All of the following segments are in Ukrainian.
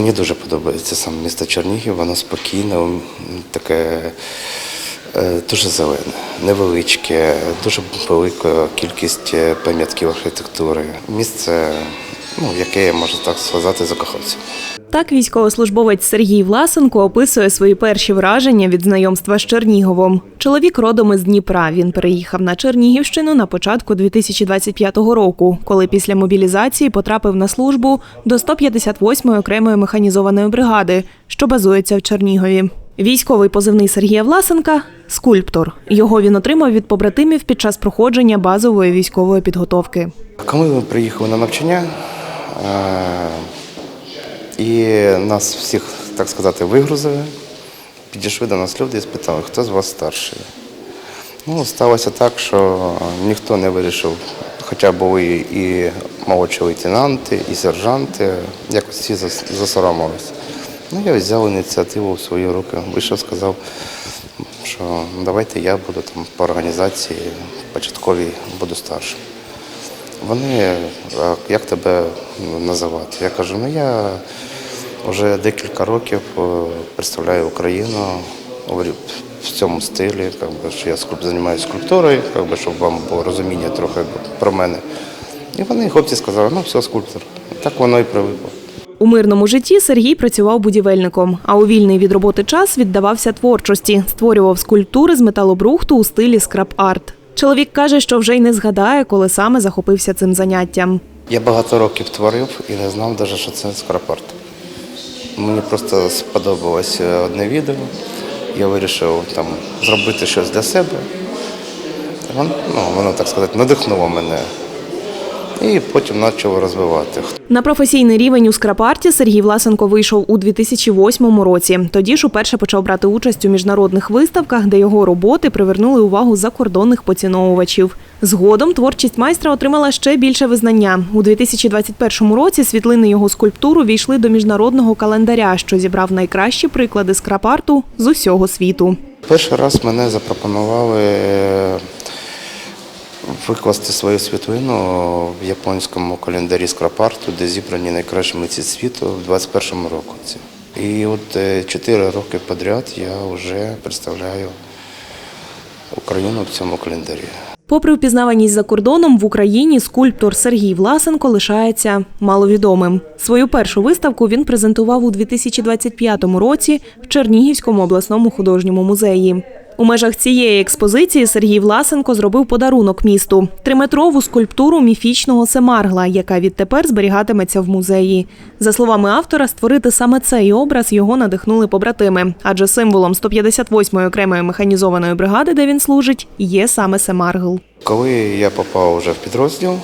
Мені дуже подобається саме місто Чернігів, воно спокійне, таке е, дуже зелене, невеличке, дуже велика кількість е, пам'ятків архітектури. Місце, ну, яке я можу так сказати, закохався. Так військовослужбовець Сергій Власенко описує свої перші враження від знайомства з Черніговом. Чоловік родом із Дніпра. Він переїхав на Чернігівщину на початку 2025 року, коли після мобілізації потрапив на службу до 158-ї окремої механізованої бригади, що базується в Чернігові. Військовий позивний Сергія Власенка скульптор. Його він отримав від побратимів під час проходження базової військової підготовки. Коли ми приїхали на навчання, е, і нас всіх, так сказати, вигрузили, підійшли до нас люди і спитали, хто з вас старший. Ну, сталося так, що ніхто не вирішив, хоча були і молодші лейтенанти, і сержанти, якось всі засоромилися. Ну, я взяв ініціативу в свої руки, вийшов, сказав, що давайте я буду там по організації початковій буду старшим. Вони, як тебе називати? Я кажу, ну я вже декілька років е, представляю Україну в цьому стилі, як би, що я займаюся скульптурою, як би, щоб вам було розуміння трохи про мене. І вони, хлопці, сказали, ну все, скульптор. Так воно і привикло. У мирному житті Сергій працював будівельником, а у вільний від роботи час віддавався творчості, створював скульптури з металобрухту у стилі скрап-арт. Чоловік каже, що вже й не згадає, коли саме захопився цим заняттям. Я багато років творив і не знав навіть, що це скоропорт. Мені просто сподобалось одне відео. Я вирішив там зробити щось для себе. Воно, ну, воно так сказати, надихнуло мене. І потім почав розвивати. На професійний рівень у скрапарті Сергій Власенко вийшов у 2008 році. Тоді ж уперше почав брати участь у міжнародних виставках, де його роботи привернули увагу закордонних поціновувачів. Згодом творчість майстра отримала ще більше визнання. У 2021 році світлини його скульптур увійшли до міжнародного календаря, що зібрав найкращі приклади скрапарту з усього світу. Перший раз мене запропонували викласти свою світлину в японському календарі скрапарту, де зібрані найкращі митці світу в 21-му році. І от е, чотири роки підряд я вже представляю Україну в цьому календарі. Попри впізнаваність за кордоном, в Україні скульптор Сергій Власенко лишається маловідомим. Свою першу виставку він презентував у 2025 році в Чернігівському обласному художньому музеї. У межах цієї експозиції Сергій Власенко зробив подарунок місту триметрову скульптуру міфічного Семаргла, яка відтепер зберігатиметься в музеї. За словами автора, створити саме цей образ його надихнули побратими, адже символом 158-ї окремої механізованої бригади, де він служить, є саме Семаргл. Коли я попав вже в підрозділ,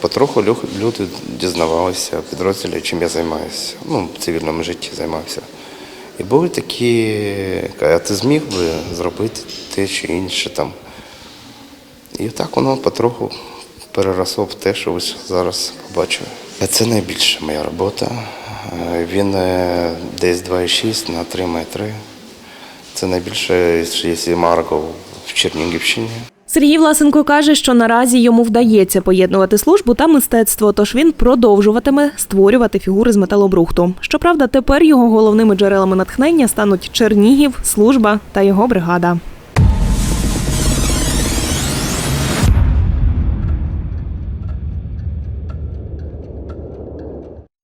потроху лю- люди дізнавалися в підрозділі, чим я займаюся. Ну, в цивільному житті займався. І були такі, а ти зміг би зробити те чи інше там. І так воно потроху переросло в те, що ви зараз побачили. Це найбільша моя робота. Е, Він е, десь 2,6 на 3 метри. Це найбільше, якщо Марго в Чернігівщині. Сергій Власенко каже, що наразі йому вдається поєднувати службу та мистецтво, тож він продовжуватиме створювати фігури з металобрухту. Щоправда, тепер його головними джерелами натхнення стануть Чернігів, служба та його бригада.